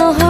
Krishna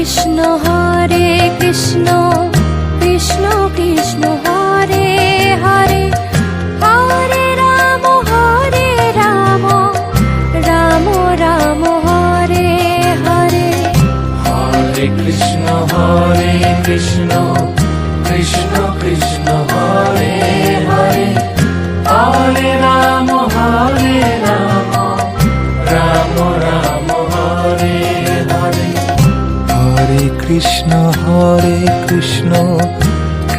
Krishna Hare Krishna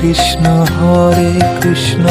Krishna Hare Krishna.